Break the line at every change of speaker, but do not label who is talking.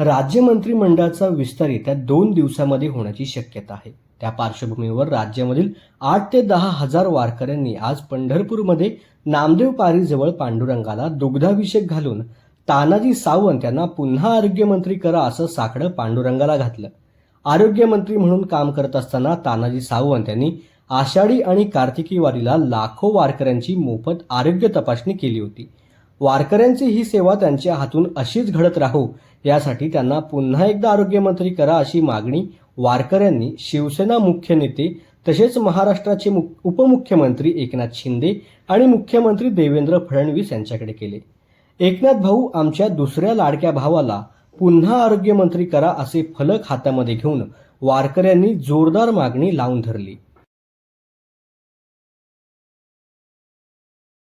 राज्य मंत्रिमंडळाचा विस्तार येत्या दोन दिवसामध्ये होण्याची शक्यता आहे. त्या पार्श्वभूमीवर राज्यामधील आठ ते दहा हजार वारकऱ्यांनी आज पंढरपूरमध्ये नामदेव पारीजवळ पांडुरंगाला दुग्धाभिषेक घालून तानाजी सावंत यांना पुन्हा आरोग्यमंत्री करा असं साकडं पांडुरंगाला घातलं. आरोग्यमंत्री म्हणून काम करत असताना तानाजी सावंत यांनी आषाढी आणि कार्तिकी वारीला लाखो वारकऱ्यांची मोफत आरोग्य तपासणी केली होती. वारकऱ्यांची ही सेवा त्यांच्या हातून अशीच घडत राहू यासाठी त्यांना पुन्हा एकदा आरोग्यमंत्री करा अशी मागणी वारकऱ्यांनी शिवसेना मुख्य नेते तसेच महाराष्ट्राचे मुख- उपमुख्यमंत्री एकनाथ शिंदे आणि मुख्यमंत्री देवेंद्र फडणवीस यांच्याकडे केले. एकनाथ भाऊ आमच्या दुसऱ्या लाडक्या भावाला पुन्हा आरोग्यमंत्री करा असे फलक हातामध्ये घेऊन वारकऱ्यांनी जोरदार मागणी लावून धरली.